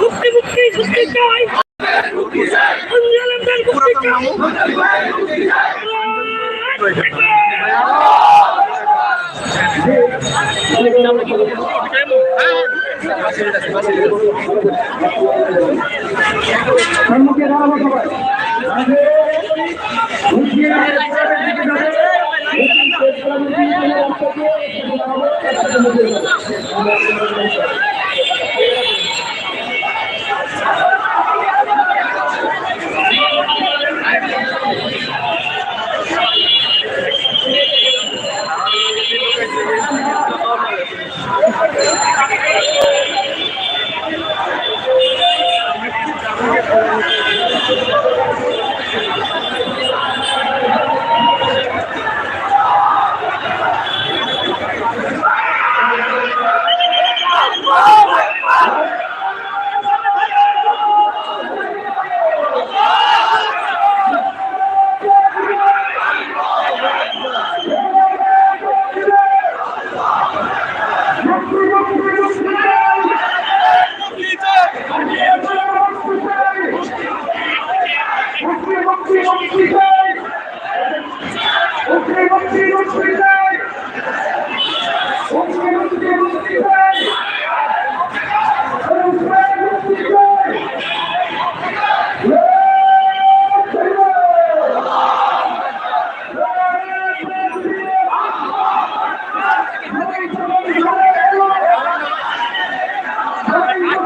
মুক্তি মুক্তি মুক্তি চাই আন্দোলনের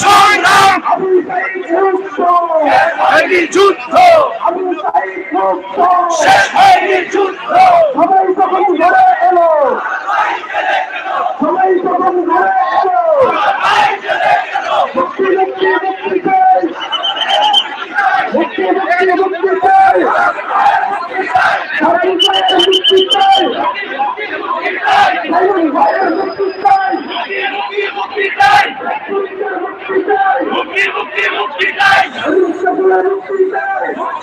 সংগ্রাম। হয়নি যুদ্ধ। শেষ হয়নি যুদ্ধ। সবাই তখন ঘরে এলো। সবাই তখন ঘরে এলো মুক্তি মুক্তি মুক্তি চাই মুক্তি মুক্তি মুক্তি চাই সারাই ভাইয়ের মুক্তি চাই সাইমন ভাইয়ের মুক্তি চাই মুক্তি চাই মুক্তি চাই রুস্তফুলের মুক্তি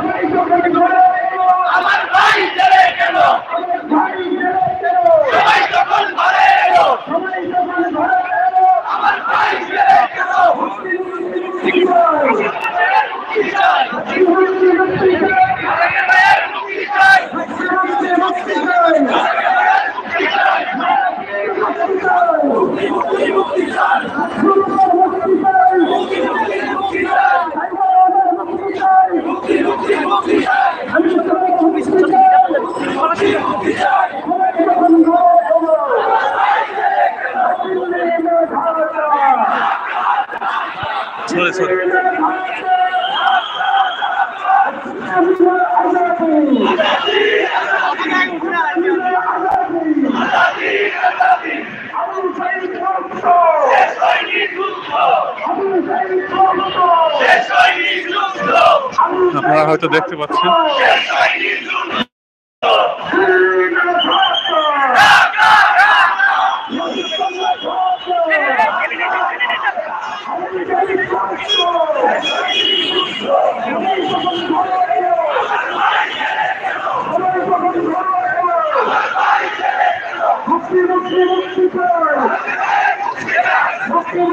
Okay. হয়নি যুদ্ধ আপনারা হয়তো দেখতে পাচ্ছেন শেষ হয়নি যুদ্ধ Thank you. মুক্তি মুক্তি মুক্তি চাই মুক্তি